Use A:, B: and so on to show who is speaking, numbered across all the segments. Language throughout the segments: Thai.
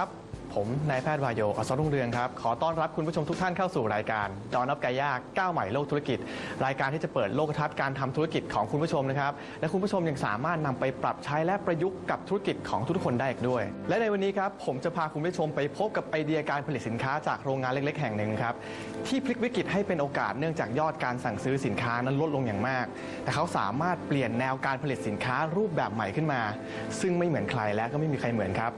A: ครับ ผมนายแพทย์วายโยอัศรุ่งเรืองครับ ขอต้อนรับคุณผู้ชมทุกท่านเข้าสู่รายการดอนนับกายาก้าวใหม่โลกธุรกิจ รายการที่จะเปิดโลกทัศน์การทำธุรกิจของคุณผู้ชมนะครับ และคุณผู้ชมยังสามารถนำไปปรับใช้และประยุกต์กับธุรกิจของทุกคนได้อีกด้วย และในวันนี้ครับผมจะพาคุณผู้ชมไปพบกับไอเดียการผลิตสินค้าจากโรงงานเล็ก ๆ แห่งหนึ่งครับที่พลิกวิกฤตให้เป็นโอกาสเนื่องจากยอดการสั่งซื้อสินค้านั้นลดลงอย่างมาก แต่เขาสามารถเปลี่ยนแนวการผลิตสินค้ารูปแบบใหม่ขึ้นมา ซึ่งไม่เหมือนใครและก็ไม่มีใครเหมือนครับ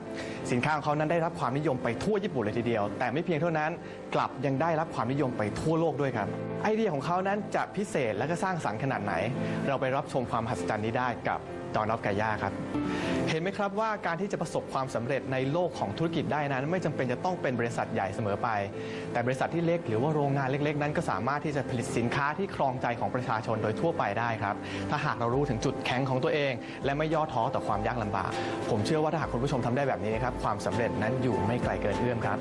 A: สินค้าของเขานั้นได้รับความนิยมไปทั่วญี่ปุ่นเลยทีเดียว แต่ไม่เพียงเท่านั้นกลับยังได้รับความนิยมไปทั่วโลกด้วยครับ ไอเดียของเขานั้นจะพิเศษและก็สร้างสรรค์ขนาดไหน เราไปรับชมความมหัศจรรย์นี้ได้กับจอร์นอฟกายาครับ เห็นไหมครับว่าการที่จะประสบความสำเร็จในโลกของธุรกิจได้นั้น ไม่จำเป็นจะต้องเป็นบริษัทใหญ่เสมอไป แต่บริษัทที่เล็กหรือว่าโรงงานเล็ก ๆ นั้นก็สามารถที่จะผลิตสินค้าที่ครองใจของประชาชนโดยทั่วไปได้ครับ ถ้าหากเรารู้ถึงจุดแข็งของตัวเอง และไม่ย่อท้อต่อความยากลำบาก ผมเชื่อว่าถ้าหากคุณผู้ชมทำได้แบบนี้นะครับความสำเร็จนั้นอยู่ไม่ไกลเกินเอื้อมครับ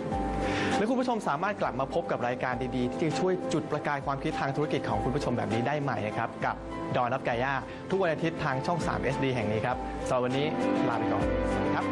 A: และคุณผู้ชมสามารถกลับมาพบกับรายการดีๆ ที่จะช่วยจุดประกายความคิดทางธุรกิจของคุณผู้ชมแบบนี้ได้ใหม่นะครับกับดอนรับกายาทุกวันอาทิตย์ทางช่อง 3 SD แห่งนี้ครับสำหรับวันนี้ลาไปก่อนสวัสดีครับ